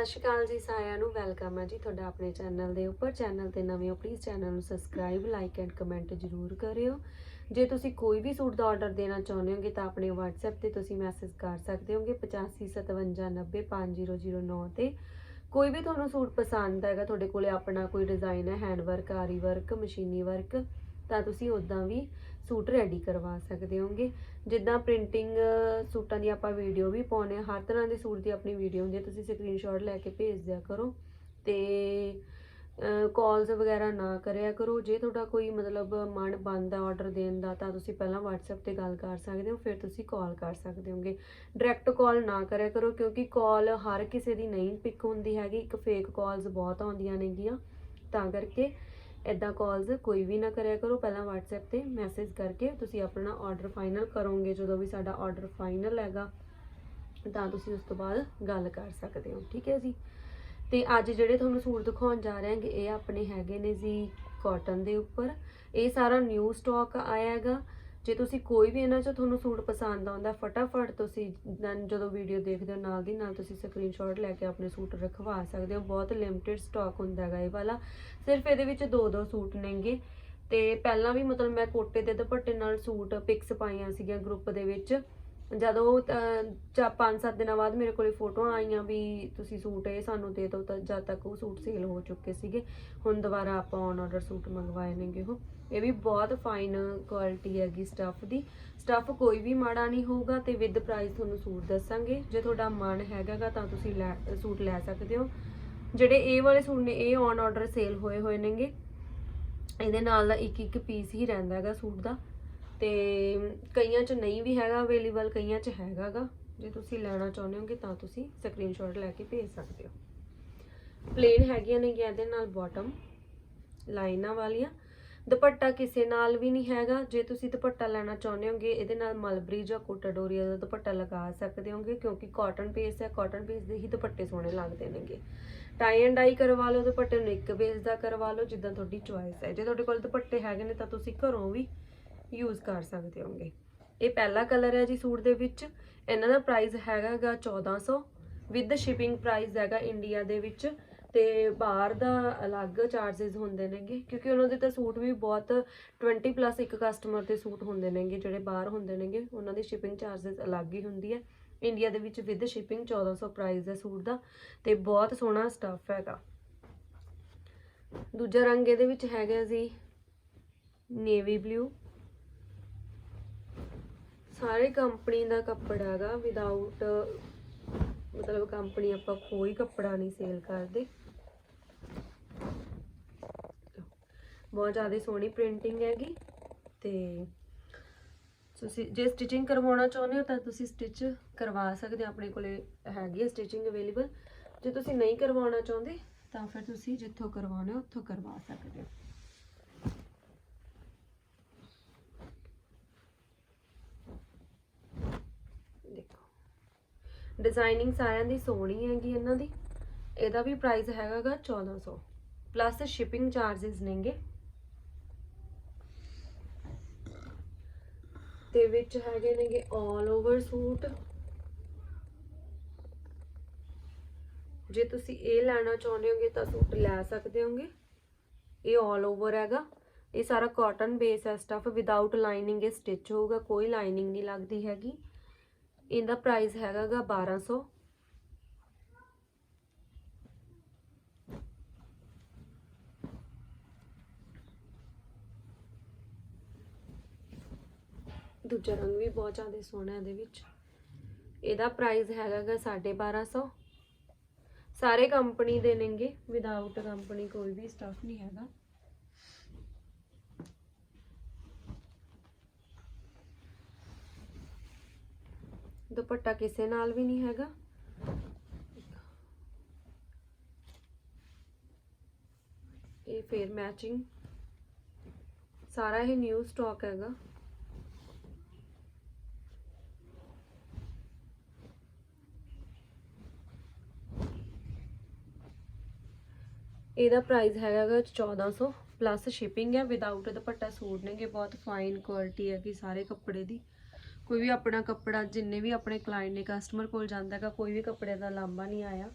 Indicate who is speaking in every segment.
Speaker 1: ਸਤਿ ਸ਼੍ਰੀ ਅਕਾਲ ਜੀ, ਸਾਰਿਆਂ ਨੂੰ ਵੈਲਕਮ ਹੈ ਜੀ ਤੁਹਾਡਾ ਆਪਣੇ ਚੈਨਲ ਦੇ ਉੱਪਰ। ਚੈਨਲ ਤੇ ਨਵੇਂ ਹੋ ਪਲੀਜ਼ ਚੈਨਲ ਨੂੰ ਸਬਸਕ੍ਰਾਈਬ ਲਾਈਕ ਐਂਡ ਕਮੈਂਟ ਜ਼ਰੂਰ ਕਰਿਓ। ਜੇ ਤੁਸੀਂ ਕੋਈ ਵੀ ਸੂਟ ਦਾ ਆਰਡਰ ਦੇਣਾ ਚਾਹੁੰਦੇ ਹੋਗੇ ਤਾਂ ਆਪਣੇ WhatsApp ਤੇ ਤੁਸੀਂ ਮੈਸੇਜ ਕਰ ਸਕਦੇ ਹੋਗੇ 8557905009 ਤੇ। ਕੋਈ ਵੀ ਤੁਹਾਨੂੰ ਸੂਟ ਪਸੰਦ ਹੈਗਾ, ਤੁਹਾਡੇ ਕੋਲੇ ਆਪਣਾ ਕੋਈ ਡਿਜ਼ਾਈਨ ਹੈ ਹੈਂਡ ਵਰਕ ਆਰੀ ਵਰਕ ਮਸ਼ੀਨੀ ਵਰਕ ਤਾਂ ਤੁਸੀਂ ਉਦਾਂ ਵੀ ਸੂਟ ਰੈਡੀ ਕਰਵਾ ਸਕਦੇ ਹੋਗੇ। ਜਿੱਦਾਂ ਪ੍ਰਿੰਟਿੰਗ ਸੂਟਾਂ ਦੀ ਆਪਾਂ ਵੀਡੀਓ ਵੀ ਪਾਉਨੇ ਆ ਹਰ ਤਰ੍ਹਾਂ ਦੇ ਸੂਟ ਦੀ ਆਪਣੀ ਵੀਡੀਓ ਹੁੰਦੀ ਹੈ। ਤੁਸੀਂ ਸਕਰੀਨਸ਼ਾਟ ਲੈ ਕੇ ਭੇਜ ਦਿਆ ਕਰੋ। ਤੇ ਕਾਲਸ ਵਗੈਰਾ ਨਾ ਕਰਿਆ ਕਰੋ। ਜੇ ਤੁਹਾਡਾ ਕੋਈ ਮਤਲਬ ਮਨ ਬੰਦ ਆ ਆਰਡਰ ਦੇਣ ਦਾ, ਤਾਂ ਤੁਸੀਂ ਪਹਿਲਾਂ WhatsApp ਤੇ ਗੱਲ ਕਰ ਸਕਦੇ ਹੋ। ਫਿਰ ਤੁਸੀਂ ਕਾਲ ਕਰ ਸਕਦੇ ਹੋਗੇ। ਡਾਇਰੈਕਟ ਕਾਲ ਨਾ ਕਰਿਆ ਕਰੋ, ਕਿਉਂਕਿ ਕਾਲ ਹਰ ਕਿਸੇ ਦੀ ਨਹੀਂ ਪਿਕ ਹੁੰਦੀ ਹੈਗੀ। ਇੱਕ ਫੇਕ ਕਾਲਸ ਬਹੁਤ ਆਉਂਦੀਆਂ ਨੇਗੀਆਂ। ਤਾਂ ਕਰਕੇ ਇਦਾਂ ਕਾਲਸ ਕੋਈ ਵੀ ਨਾ ਕਰਿਆ ਕਰੋ, ਪਹਿਲਾਂ WhatsApp ਤੇ ਮੈਸੇਜ ਕਰਕੇ ਤੁਸੀਂ ਆਪਣਾ ਆਰਡਰ ਫਾਈਨਲ ਕਰੋਗੇ, ਜਦੋਂ ਵੀ ਸਾਡਾ ਆਰਡਰ ਫਾਈਨਲ ਹੈਗਾ, ਤਾਂ ਤੁਸੀਂ ਉਸ ਤੋਂ ਬਾਅਦ ਗੱਲ ਕਰ ਸਕਦੇ ਹੋ, ਠੀਕ ਹੈ ਜੀ? ਤੇ ਅੱਜ ਜਿਹੜੇ ਤੁਹਾਨੂੰ ਸੂਟ ਦਿਖਾਉਣ ਜਾ ਰਹੇ ਹਾਂਗੇ, ਇਹ ਆਪਣੇ ਹੈਗੇ ਨੇ ਜੀ ਕਾਟਨ ਦੇ ਉੱਪਰ। ਇਹ ਸਾਰਾ ਨਿਊ ਸਟਾਕ ਆਇਆ ਹੈਗਾ। ਜੇ ਤੁਸੀਂ ਕੋਈ ਵੀ ਇਹਨਾਂ ਚੋਂ ਤੁਹਾਨੂੰ ਸੂਟ ਪਸੰਦ ਆਉਂਦਾ, ਫਟਾਫਟ ਤੁਸੀਂ ਜਦੋਂ ਵੀਡੀਓ ਦੇਖਦੇ ਹੋ, ਨਾਲ ਦੀ ਨਾਲ ਤੁਸੀਂ ਸਕਰੀਨਸ਼ਾਟ ਲੈ ਕੇ ਆਪਣੇ ਸੂਟ ਰਖਵਾ ਸਕਦੇ ਹੋ। ਬਹੁਤ ਲਿਮਟਿਡ ਸਟਾਕ ਹੁੰਦਾ ਹੈਗਾ ਇਹ ਵਾਲਾ। ਸਿਰਫ ਇਹਦੇ ਵਿੱਚ ਦੋ ਦੋ ਸੂਟ ਨੇਗੇ। ਤੇ ਪਹਿਲਾਂ ਵੀ ਮਤਲਬ ਮੈਂ ਕੋਟੇ ਦੇ ਦੁਪੱਟੇ ਨਾਲ ਸੂਟ ਪਿਕਸ ਪਾਈਆਂ ਸੀਗੀਆਂ ਗਰੁੱਪ ਦੇ ਵਿੱਚ। ਜਦੋਂ ਚਾ, ਪੰਜ ਸੱਤ ਦਿਨਾਂ ਬਾਅਦ ਮੇਰੇ ਕੋਲੇ ਫੋਟੋਆਂ ਆਈਆਂ ਵੀ ਤੁਸੀਂ ਸੂਟ ਇਹ ਸਾਨੂੰ ਦੇ ਦਿਓ ਤਾਂ ਜਦ ਤੱਕ ਉਹ ਸੂਟ ਸੇਲ ਹੋ ਚੁੱਕੇ ਸੀਗੇ, ਹੁਣ ਦੁਬਾਰਾ ਆਪਾਂ ਔਨ ਆਰਡਰ ਸੂਟ ਮੰਗਵਾਏ ਨੇਗੇ ਉਹ। ਇਹ ਵੀ ਬਹੁਤ ਫਾਈਨ ਕੁਆਲਿਟੀ ਹੈਗੀ ਸਟੱਫ ਦੀ। ਸਟੱਫ ਕੋਈ ਵੀ ਮਾੜਾ ਨਹੀਂ ਹੋਊਗਾ ਤੇ ਵਿਦ ਪ੍ਰਾਈਸ ਤੁਹਾਨੂੰ ਸੂਟ ਦੱਸਾਂਗੇ। ਜੇ ਤੁਹਾਡਾ ਮਨ ਹੈਗਾਗਾ ਤਾਂ ਤੁਸੀਂ ਲੈ, ਸੂਟ ਲੈ ਸਕਦੇ ਹੋ। ਜਿਹੜੇ ਇਹ ਵਾਲੇ ਸੂਟ ਨੇ, ਇਹ ਔਨ ਆਰਡਰ ਸੇਲ ਹੋਏ ਹੋਏ ਨੇਗੇ। ਇਹਦੇ ਨਾਲ ਦਾ ਇੱਕ ਇੱਕ ਪੀਸ ਹੀ ਰਹਿੰਦਾ ਹੈਗਾ ਸੂਟ ਦਾ। ਤੇ ਕਈਆਂ 'ਚ ਨਹੀਂ ਵੀ ਹੈਗਾ ਅਵੇਲੇਬਲ ਕਈਆਂ 'ਚ ਹੈਗਾਗਾ। ਜੇ ਤੁਸੀਂ ਲੈਣਾ ਚਾਹੁੰਦੇ ਹੋਗੇ ਤਾਂ ਤੁਸੀਂ ਸਕਰੀਨਸ਼ਾਟ ਲੈ ਕੇ ਭੇਜ ਸਕਦੇ ਹੋ। ਪਲੇਨ ਹੈਗੀਆਂ ਨੇ ਇਹਦੇ ਨਾਲ ਬਾਟਮ ਲਾਈਨਾਂ ਵਾਲੀਆਂ। ਦੁਪੱਟਾ ਕਿਸੇ ਨਾਲ ਵੀ ਨਹੀਂ ਹੈਗਾ। ਜੇ ਤੁਸੀਂ ਦੁਪੱਟਾ ਲੈਣਾ ਚਾਹੁੰਦੇ ਹੋਗੇ, ਇਹਦੇ ਨਾਲ ਮਲਬਰੀ ਜਾਂ ਕੋਟਾ ਡੋਰੀਆ ਦਾ ਦੁਪੱਟਾ ਲਗਾ ਸਕਦੇ ਹੋਗੇ, ਕਿਉਂਕਿ ਕਾਟਨ ਪੇਸ ਹੈ ਕਾਟਨ ਪੇਸ ਦੇ ਹੀ ਦੁਪੱਟੇ ਸੋਹਣੇ ਲੱਗਦੇ ਨੇਗੇ। ਟਾਈ ਐਂਡ ਡਾਈ ਕਰਵਾ ਲਓ, ਦੁਪੱਟੇ ਨੂੰ ਇੱਕ ਪੇਸ ਦਾ ਕਰਵਾ ਲਓ, ਜਿੱਦਾਂ ਤੁਹਾਡੀ ਚੁਆਇਸ ਹੈ। ਜੇ ਤੁਹਾਡੇ ਕੋਲ ਦੁਪੱਟੇ ਹੈਗੇ ਨੇ, ਤਾਂ ਤੁਸੀਂ ਘਰੋਂ ਵੀ ਯੂਜ਼ ਕਰ ਸਕਦੇ ਹੋਗੇ। ਇਹ ਪਹਿਲਾ ਕਲਰ ਹੈ ਜੀ ਸੂਟ ਦੇ ਵਿੱਚ। ਇਹਨਾਂ ਦਾ ਪ੍ਰਾਈਸ ਹੈਗਾਗਾ 1400 ਵਿਦ ਸ਼ਿਪਿੰਗ ਪ੍ਰਾਈਸ ਹੈਗਾ ਇੰਡੀਆ ਦੇ ਵਿੱਚ। ਤੇ ਬਾਹਰ ਦਾ ਅਲੱਗ ਚਾਰजेस ਹੁੰਦੇ ਨੇਗੇ, ਕਿਉਂਕਿ ਉਹਨਾਂ ਦੇ ਤਾਂ ਸੂਟ ਵੀ ਬਹੁਤ 20 ਪਲੱਸ ਇੱਕ ਕਸਟਮਰ ਦੇ ਸੂਟ ਹੁੰਦੇ ਨੇਗੇ, ਜਿਹੜੇ ਬਾਹਰ ਹੁੰਦੇ ਨੇਗੇ, ਉਹਨਾਂ ਦੀ ਸ਼ਿਪਿੰਗ ਚਾਰजेस ਅਲੱਗ ਹੀ ਹੁੰਦੀ ਹੈ। ਇੰਡੀਆ ਦੇ ਵਿੱਚ ਵਿਦ ਸ਼ਿਪਿੰਗ 1400 ਪ੍ਰਾਈਸ ਹੈ ਸੂਟ ਦਾ, ਤੇ ਬਹੁਤ ਸੋਹਣਾ ਸਟੱਫ ਹੈਗਾ। ਦੂਜਾ ਰੰਗ ਇਹਦੇ ਵਿੱਚ ਹੈਗਾ ਜੀ ਨੇਵੀ ਬਲੂ ਸਾਰੇ ਕੰਪਨੀ ਦਾ ਕੱਪੜਾ ਹੈਗਾ ਵਿਦਆਊਟ ਮਤਲਬ ਕੰਪਨੀ ਆਪਾਂ ਕੋਈ ਕੱਪੜਾ ਨਹੀਂ ਸੇਲ ਕਰਦੇ। ਬਹੁਤ ਜ਼ਿਆਦਾ ਸੋਹਣੀ ਪ੍ਰਿੰਟਿੰਗ ਹੈਗੀ ਤੇ ਤੁਸੀਂ ਜੇ ਸਟਿਚਿੰਗ ਕਰਵਾਉਣਾ ਚਾਹੁੰਦੇ ਹੋ ਤਾਂ ਤੁਸੀਂ ਸਟਿਚ ਕਰਵਾ ਸਕਦੇ ਹੋ, ਆਪਣੇ ਕੋਲੇ ਹੈਗੀ ਹੈ ਸਟਿਚਿੰਗ ਅਵੇਲੇਬਲ ਜੇ ਤੁਸੀਂ ਨਹੀਂ ਕਰਵਾਉਣਾ ਚਾਹੁੰਦੇ ਤਾਂ ਫਿਰ ਤੁਸੀਂ ਜਿੱਥੋਂ ਕਰਵਾਉਣੇ ਹੋ ਉੱਥੋਂ ਕਰਵਾ ਸਕਦੇ ਹੋ। ਦੇਖੋ ਡਿਜ਼ਾਈਨਿੰਗ ਸਾਰਿਆਂ ਦੀ ਸੋਹਣੀ ਹੈਗੀ ਇਹਨਾਂ ਦੀ। ਇਹਦਾ ਵੀ ਪ੍ਰਾਈਸ ਹੈਗਾਗਾ 1400 ਪਲੱਸ ਸ਼ਿਪਿੰਗ ਚਾਰजेस ਨੇਗੇ। ਤੇ ਵਿੱਚ ਹੈਗੇ ਨੇਗੇ 올 ਓਵਰ ਸੂਟ। ਜੇ ਤੁਸੀਂ ਇਹ ਲੈਣਾ ਚਾਹੁੰਦੇ ਹੋਗੇ ਤਾਂ ਸੂਟ ਲੈ ਸਕਦੇ ਹੋਗੇ। ਇਹ 올 ਓਵਰ ਹੈਗਾ। ਇਹ ਸਾਰਾ ਕਾਟਨ ਬੇਸ ਹੈ ਸਟਫ ਵਿਦਆਊਟ ਲਾਈਨਿੰਗ ਇਹ ਸਟਿਚ ਹੋਊਗਾ, ਕੋਈ ਲਾਈਨਿੰਗ ਨਹੀਂ ਲੱਗਦੀ ਹੈਗੀ। ਇਹਦਾ ਪ੍ਰਾਈਸ ਹੈਗਾਗਾ 1200 ਦੂਜਾ ਰੰਗ ਵੀ ਬਹੁਤ ਜ਼ਿਆਦਾ ਸੋਹਣਾ ਇਹਦੇ ਵਿੱਚ। ਇਹਦਾ ਪ੍ਰਾਈਸ ਹੈਗਾਗਾ 1250 ਸਾਰੇ ਕੰਪਨੀ ਦੇ ਨੇਗੇ ਵਿਦਆਊਟ ਕੰਪਨੀ ਕੋਈ ਵੀ ਸਟਫ ਨਹੀਂ ਹੈਗਾ। ਦੁਪੱਟਾ ਕਿਸੇ ਨਾਲ ਵੀ ਨਹੀਂ ਹੈਗਾ। ਇਹ ਫੇਰ ਮੈਚਿੰਗ ਸਾਰਾ ਇਹ ਨਿਊ ਸਟਾਕ ਹੈਗਾ। ਇਹਦਾ ਪ੍ਰਾਈਸ ਹੈਗਾਗਾ 1400 ਪਲੱਸ ਸ਼ਿਪਿੰਗ ਹੈ। ਵਿਦਆਊਟ ਦੁਪੱਟਾ ਸੂਟ ਨੇਗੇ, ਬਹੁਤ ਫਾਈਨ ਕੁਆਲਿਟੀ ਹੈਗੀ ਸਾਰੇ ਕੱਪੜੇ ਦੀ। ਕੋਈ ਵੀ ਆਪਣਾ ਕੱਪੜਾ, ਜਿੰਨੇ ਵੀ ਆਪਣੇ ਕਲਾਇੰਟ ਨੇ ਕਸਟਮਰ ਕੋਲ ਜਾਂਦਾ ਹੈਗਾ, ਕੋਈ ਵੀ ਕੱਪੜੇ ਦਾ ਲਾਂਬਾ ਨਹੀਂ ਆਇਆ।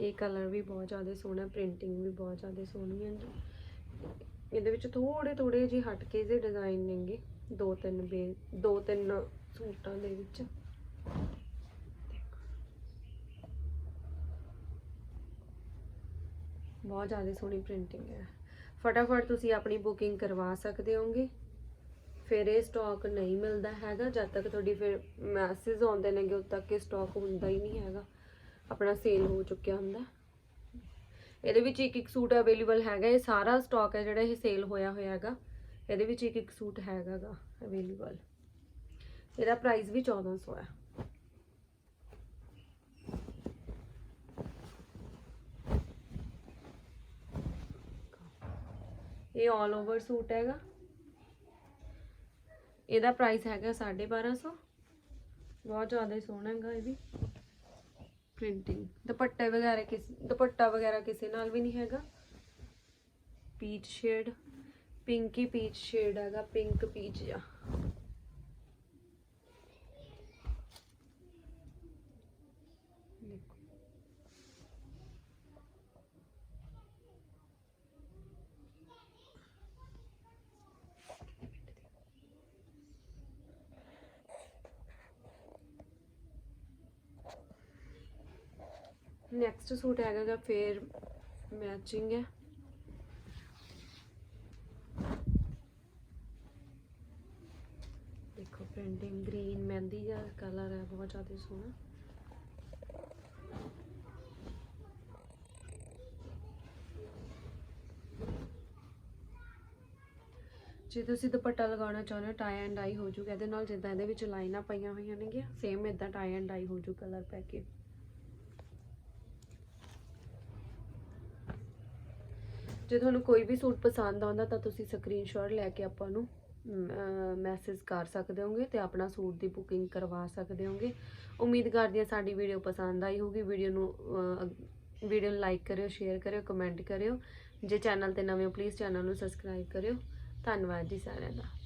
Speaker 1: ਇਹ ਕਲਰ ਵੀ ਬਹੁਤ ਜ਼ਿਆਦਾ ਸੋਹਣਾ ਪ੍ਰਿੰਟਿੰਗ ਵੀ ਬਹੁਤ ਜ਼ਿਆਦਾ ਸੋਹਣੀ ਹੈ ਜੀ। ਇਹਦੇ ਵਿੱਚ ਥੋੜੇ ਥੋੜੇ ਜੀ ਹਟਕੇ ਜੇ ਡਿਜ਼ਾਈਨ ਨੇਗੇ, ਦੋ ਤਿੰਨ ਬੇ ਦੋ ਤਿੰਨ ਸੂਟਾਂ ਦੇ ਵਿੱਚ। ਬਹੁਤ ਜ਼ਿਆਦਾ ਸੋਹਣੀ ਪ੍ਰਿੰਟਿੰਗ ਹੈ। ਫਟਾਫਟ ਤੁਸੀਂ ਆਪਣੀ ਬੁਕਿੰਗ ਕਰਵਾ ਸਕਦੇ ਹੋਗੇ। ਫਿਰ ਇਹ ਸਟਾਕ ਨਹੀਂ ਮਿਲਦਾ ਹੈਗਾ, ਜਦ ਤੱਕ ਤੁਹਾਡੀ ਫਿਰ ਮੈਸੇਜ ਆਉਂਦੇ ਨੇਗੇ, ਉਦ ਤੱਕ ਇਹ ਸਟਾਕ ਹੁੰਦਾ ਹੀ ਨਹੀਂ ਹੈਗਾ। ਆਪਣਾ ਸੇਲ ਹੋ ਚੁੱਕਿਆ ਹੁੰਦਾ। ਇਹਦੇ ਵਿੱਚ ਇੱਕ ਇੱਕ ਸੂਟ ਅਵੇਲੇਬਲ ਹੈਗਾ, ਇਹ ਸਾਰਾ ਸਟਾਕ ਹੈ ਜਿਹੜਾ ਇਹ ਸੇਲ ਹੋਇਆ ਹੋਇਆ ਹੈਗਾ। ਇਹਦੇ ਵਿੱਚ ਇੱਕ ਇੱਕ ਸੂਟ ਹੈਗਾਗਾ ਅਵੇਲੇਬਲ ਇਹਦਾ ਪ੍ਰਾਈਸ ਵੀ 1400 ਹੈ। ਇਹ 올 ਓਵਰ ਸੂਟ ਹੈਗਾ। ਇਹਦਾ ਪ੍ਰਾਈਸ ਹੈਗਾ 1250 ਬਹੁਤ ਜ਼ਿਆਦਾ ਸੋਹਣਾ ਹੈਗਾ ਇਹ ਵੀ। ਪ੍ਰਿੰਟਿੰਗ ਦੁਪੱਟੇ ਵਗੈਰਾ ਕਿਸ, ਦੁਪੱਟਾ ਵਗੈਰਾ ਕਿਸੇ ਨਾਲ ਵੀ ਨਹੀਂ ਹੈਗਾ। Peach shade Pinky peach shade ਹੈਗਾ ਪਿੰਕ ਪੀਚ ਜਿਹਾ। ਦੇਖੋ। ਨੈਕਸਟ ਸੂਟ ਹੈਗਾ ਫੇਰ ਮੈਚਿੰਗ ਹੈ। ਦੇਖੋ ਪ੍ਰਿੰਟਿੰਗ ਗ੍ਰੀਨ ਮਹਿੰਦੀ ਦਾ ਕਲਰ ਹੈ, ਬਹੁਤ ਜ਼ਿਆਦਾ ਸੋਹਣਾ। ਜੇ ਤੁਸੀਂ ਦੁਪੱਟਾ ਲਗਾਉਣਾ ਚਾਹੁੰਦੇ ਹੋ ਟਾਈ ਐਂਡ ਡਾਈ ਹੋ ਜੂਗਾ। ਇਹਦੇ ਨਾਲ ਜਿੱਦਾਂ ਇਹਦੇ ਵਿੱਚ ਲਾਈਨਾਂ ਪਈਆਂ ਹੋਈਆਂ ਨੇਗੀਆਂ ਸੇਮ ਇਦਾਂ ਟਾਈ ਐਂਡ ਡਾਈ ਹੋ ਜੂ ਕਲਰ ਪੈ ਕੇ। ਜੇ ਤੁਹਾਨੂੰ ਕੋਈ ਵੀ ਸੂਟ ਪਸੰਦ ਆਉਂਦਾ ਤਾਂ ਤੁਸੀਂ ਸਕਰੀਨਸ਼ਾਟ ਲੈ ਕੇ ਆਪਾਂ ਨੂੰ ਮੈਸੇਜ ਕਰ ਸਕਦੇ ਹੋਗੇ ਤੇ ਆਪਣਾ ਸੂਟ ਦੀ ਬੁਕਿੰਗ ਕਰਵਾ ਸਕਦੇ ਹੋਗੇ। ਉਮੀਦ ਕਰਦੀ ਹਾਂ ਸਾਡੀ ਵੀਡੀਓ ਪਸੰਦ ਆਈ ਹੋਊਗੀ। ਵੀਡੀਓ ਨੂੰ ਵੀਡੀਓ ਨੂੰ ਲਾਈਕ ਕਰਿਓ ਸ਼ੇਅਰ ਕਰਿਓ ਕਮੈਂਟ ਕਰਿਓ। ਜੇ ਚੈਨਲ ਤੇ ਨਵੇਂ ਹੋ ਪਲੀਜ਼ ਚੈਨਲ ਨੂੰ ਸਬਸਕ੍ਰਾਈਬ ਕਰਿਓ। ਧੰਨਵਾਦ ਜੀ ਸਾਰਿਆਂ ਦਾ।